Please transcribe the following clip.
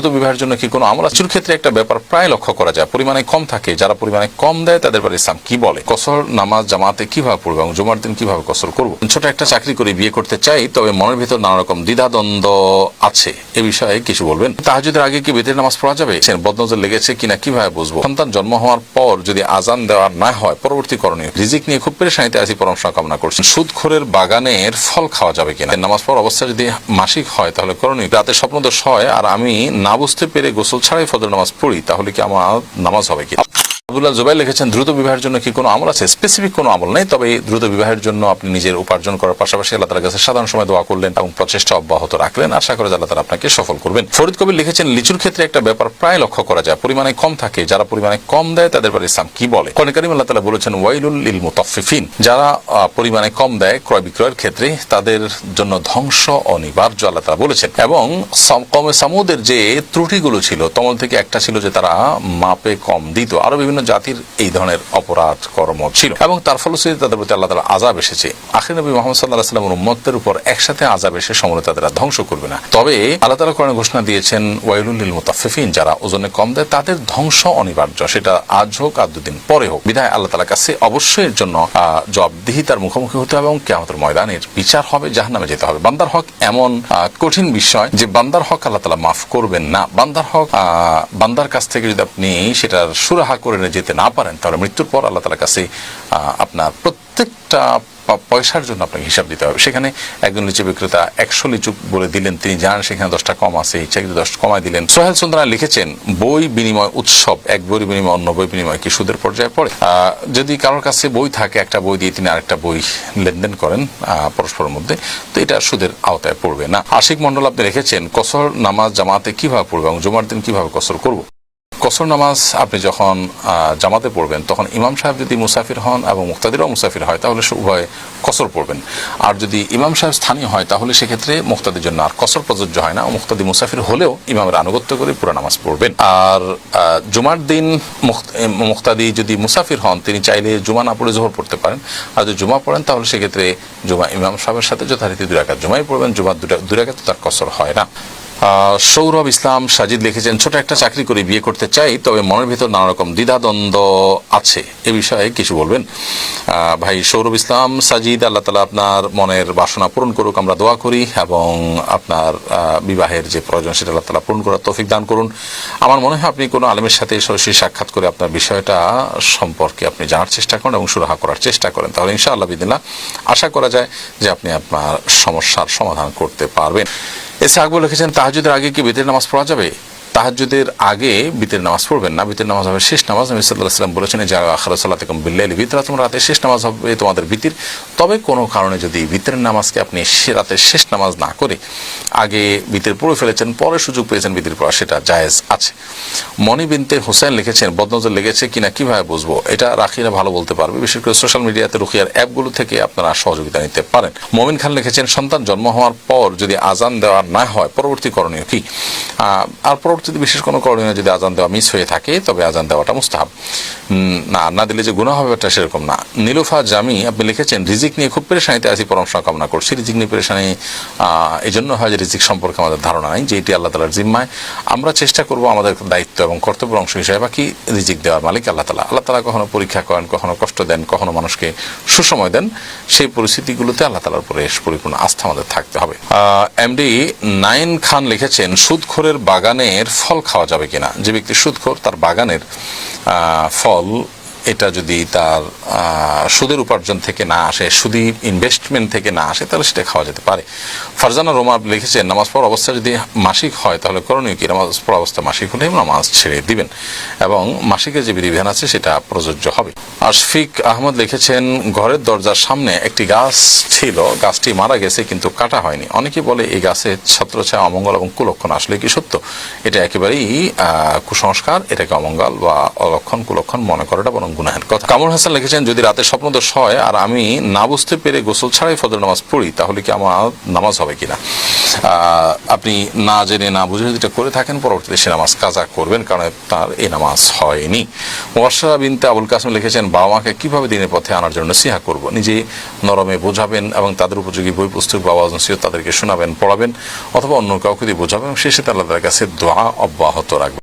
দ্রুত বিবাহের জন্য কি কোনো আছে? কিছুর ক্ষেত্রে একটা ব্যাপার প্রায় লক্ষ্য করা যায়। পরিমাণে কম থাকে। যারা পরিমাণে কম দেয়, তাদের ব্যাপারে ইসলাম কি বলে? কসর, নামাজ, জামাতে কীভাবে পড়ব এবং জুমার দিন কীভাবে কসর করব? ছোট একটা চাকরি করে বিয়ে করতে চাই, তবে মনের ভিতর নানা রকম দ্বিধাদ্বন্দ্ব আছে। এ বিষয়ে কিছু বলবেন? তাহাজুদের আগে কি বেতের নামাজ পড়া যাবে? বদনজর লেগেছে কিনা কীভাবে বুঝব? সন্তান জন্ম হওয়ার পর যদি আজান দেওয়ার না হয়, পরবর্তী করণীয় রিজিক নিয়ে খুব পেরেশানিতে আছি পরামর্শ কামনা করছি। সুদখোরের বাগানের ফল খাওয়া যাবে কিনা? নামাজ পড়ার অবস্থা যদি মাসিক হয়, তাহলে করণীয় রাতে স্বপ্নদোষ হয়, আর আমি না বুঝতে পেরে গোসল ছাড়াই ফজর নামাজ পড়ি তাহলে কি আমার নামাজ হবে কি? আব্দুল্লাহ জুবাই লিখেছেন, দ্রুত বিবাহের জন্য কি কোনো আমল আছে? স্পেসিফিক কোনো আমল নেই, তবে দ্রুত বিবাহের জন্য আপনি নিজের উপার্জন করার পাশাপাশি আল্লাহ তালার কাছে সাধারণ সময় দোয়া করলেন এবং প্রচেষ্টা অব্যাহত রাখলেন। আশা করে আল্লাহ তালা আপনাকে সফল করবেন। ফরিদ কবির লিখেছেন, লিচুর ক্ষেত্রে একটা ব্যাপার প্রায় লক্ষ্য করা যায়। পরিমাণে কম থাকে, যারা পরিমাণে কম দেয় তাদের ব্যাপারে ইসলাম কি বলে? কোরআন কারীম আল্লাহ তালা বলেছেন, ওয়াইলুল ইল মুতাফফিফিন। যারা পরিমাণে কম দেয় ক্রয় বিক্রয়ের ক্ষেত্রে তাদের জন্য ধ্বংস অনিবার্য আল্লাহ তালা বলেছেন। এবং কমে সামুদের যে ত্রুটিগুলো ছিল, তমল থেকে একটা ছিল যে তারা মাপে কম দিত। আরও বিভিন্ন জাতির এই ধরনের অপরাধ কর্ম ছিল। এবং তার ফলশ্রুতিতে তাদের প্রতি আল্লাহ তালা আজাব এসেছে। আখির নবী মোহাম্মদ সাল্লাহ সাল্লামের উম্মতের উপর একসাথে আজাব এসে সমরে তাদের ধ্বংস করবে না। তবে আল্লাহ তালা কোরআনে ঘোষণা দিয়েছেন ওয়াইলুল মুতাফিফিন যারা ওজনে কম দেয় তাদের ধ্বংস অনিবার্য। সেটা আজ হোক আর দুদিন পরে হোক। বিধায় আল্লাহ তালার কাছে অবশ্যই এর জন্য আহ, জবাবদিহিতার মুখোমুখি হতে হবে এবং কেমতের ময়দানের বিচার হবে জাহান্নামে যেতে হবে। বান্দার হক এমন কঠিন বিষয় যে বান্দার হক আল্লাহ তালা মাফ করবেন না। বান্দার হক বান্দার কাছ থেকে যদি আপনি সেটার সুরাহা করে যেতে না পারেন, তাহলে মৃত্যুর পর আল্লাহ তালার কাছে আপনার প্রত্যেকটা পয়সার জন্য আপনাকে হিসাব দিতে হবে। সেখানে একজন লিচু বিক্রেতা একশো লিচু বলে দিলেন, তিনি জানেন সেখানে দশটা কম আছে ইচ্ছা কিন্তু দশ কমায় দিলেন। সোহেল সুন্দরা লিখেছেন, বই বিনিময় উৎসব, এক বই বিনিময়, অন্য বই বিনিময় কি সুদের পর্যায়ে পড়ে? যদি কারোর কাছে বই থাকে, একটা বই দিয়ে তিনি আরেকটা বই লেনদেন করেন পরস্পরের মধ্যে, তো এটা সুদের আওতায় পড়বে না। আশিক মন্ডল আপনি রেখেছেন কসর, নামাজ, জামাতে কীভাবে পড়বে এবং জুমার দিন কীভাবে কসর করব? কসর নামাজ আপনি যখন জামাতে পড়বেন, তখন ইমাম সাহেব যদি মুসাফির হন এবং মুক্তাদিরও মুসাফির হয়, তাহলে উভয়ে কসর পড়বেন। আর যদি ইমাম সাহেব স্থানীয় হয়, তাহলে সেক্ষেত্রে মুক্তাদির জন্য আর কসর প্রযোজ্য হয় না। মুক্তাদি মুসাফির হলেও ইমামের আনুগত্য করে পুরো নামাজ পড়বেন। আর জুমার দিন মুক্তাদি যদি মুসাফির হন, তিনি চাইলে জুমা না পড়ে জোহর পড়তে পারেন। আর যদি জুমা পড়েন, তাহলে সেক্ষেত্রে জুমা ইমাম সাহেবের সাথে যথারীতি দুরাকাত জুমাই পড়বেন। জুমার দুরাকাত তার কসর হয় না। সৌরভ ইসলাম সাজিদ লিখেছেন, ছোট একটা চাকরি করে, বিয়ে করতে চাই, তবে মনের ভিতর নানা রকম দ্বিধাদ্বন্দ্ব আছে। এ বিষয়ে কিছু বলবেন। ভাই সৌরভ ইসলাম, সাজিদ, আল্লাহ তালা আপনার মনের বাসনা পূরণ করুক, আমরা দোয়া করি এবং আপনার বিবাহের যে প্রয়োজন সেটা আল্লাহ তালা পূরণ করার তৌফিক দান করুন। আমার মনে হয় আপনি কোনো আলমের সাথে সরাসরি সাক্ষাৎ করে আপনার বিষয়টা সম্পর্কে আপনি জানার চেষ্টা করেন এবং সুরাহা করার চেষ্টা করেন। তাহলে ইনশাআল্লাহ বিদিনা আশা করা যায় যে আপনি আপনার সমস্যার সমাধান করতে পারবেন। এসে আকবর লিখেছেন তাহাজুদের আগে কি বেতের নামাজ পড়া যাবে? তাহাজুদের আগে বিতের নামাজ পড়বেন না। বিতের নামাজ হবে শেষ নামাজ। নবী সাল্লাহ সাল্লাম বলেছেন যে আখরা সাল্লাহ বিল্লাহ বিতরা তোমরা রাতে শেষ নামাজ হবে তোমাদের বিতির। তবে কোনো কারণে যদি বিতের নামাজকে আপনি সে রাতে শেষ নামাজ না করে আগে বিতের পড়ে ফেলেছেন, পরে সুযোগ পেয়েছেন বিতির পড়া সেটা জায়েজ আছে। মনি বিনতে হোসেন লিখেছেন, বদনজর লেগেছে কিনা কীভাবে বুঝব? এটা রাখিরা ভালো বলতে পারবে। বিশেষ করে সোশ্যাল মিডিয়াতে রুখিয়ার অ্যাপগুলো থেকে আপনারা সহযোগিতা নিতে পারেন। মমিন খান লিখেছেন, সন্তান জন্ম হওয়ার পর যদি আজান দেওয়া না হয়, পরবর্তী করণীয় কি? আর পরবর্তীতে বিশেষ কোনো করণীয় যদি আজান দেওয়া মিস হয়ে থাকে, তবে আজান দেওয়াটা মুস্তাহাব। না না দিলে যে গুণা হবে এটা সেরকম না। নীলুফা জামি, আপনি লিখেছেন, রিজিক নিয়ে খুব পেরেশানিতে আছি পরামর্শ কামনা করছি। রিজিক নিয়ে পেরেশানি এই জন্য হয় যে রিজিক সম্পর্কে আমাদের ধারণা নাই, যে এটি আল্লাহ তালার জিম্মায়। আমরা চেষ্টা করব আমাদের দায়িত্ব এবং কর্তব্য অংশ হিসেবে, বাকি রিজিক দেওয়ার মালিক আল্লাহ তালা আল্লাহ তালা কখনো পরীক্ষা করেন, কখনো কষ্ট দেন, কখনো মানুষকে সুসময় দেন। সেই পরিস্থিতিগুলোতে আল্লাহ তালার উপরে পরিপূর্ণ আস্থা আমাদের থাকতে হবে। এমডি নাইন খান লিখেছেন, সুদখোরের বাগানের ফল খাওয়া যাবে কিনা? যে ব্যক্তি সুদখোর তার বাগানের ফল এটা যদি তার সুদের উপার্জন থেকে না আসে, সুদি ইনভেস্টমেন্ট থেকে না আসে, তাহলে সেটা খাওয়া যেতে পারে। ফারজানা রোমা লিখেছেন, নামাজ পড়ার অবস্থা যদি মাসিক হয়, তাহলে করণীয় কি? নামাজ পড়া অবস্থা মাসিক হলে নামাজ ছেড়ে দিবেন। এবং মাসিকের যে বিধিবিধান আছে, সেটা প্রযোজ্য হবে। আশফিক আহমদ লিখেছেন, ঘরের দরজার সামনে একটি গাছ ছিল, গাছটি মারা গেছে কিন্তু কাটা হয়নি। অনেকে বলে, এই গাছের ছত্রছায়া, অমঙ্গল এবং কুলক্ষণ আসলে কি সত্য? এটা একেবারেই কুসংস্কার, এটাকে অমঙ্গল বা অলক্ষণ, কুলক্ষণ মনে করাটা বরং বরং গুনাহের কথা কামরুল হাসান লিখেছেন, যদি রাতে স্বপ্নদোষ হয় আর আমি না বুঝতে পেরে গোসল ছাড়াই ফজর নামাজ পড়ি, তাহলে কি আমার নামাজ হবে কিনা? আপনি না জেনে, না বুঝে যদি এটা করে থাকেন, পরবর্তীতে সে নামাজ কাজা করবেন, কারণ তার এ নামাজ হয়নি। ওয়ার্ষা বিনতে আবুল কাসম লিখেছেন, বাবা মাকে কীভাবে দিনের পথে আনার জন্য সিহা করব? নিজে নরমে বোঝাবেন এবং তাদের উপযোগী বই, পুস্তক বা ওয়াজ তাদেরকে শোনাবেন, পড়াবেন, অথবা অন্য কাউকে দিয়ে বোঝাবেন এবং শেষে তার কাছে দোয়া অব্যাহত রাখবেন।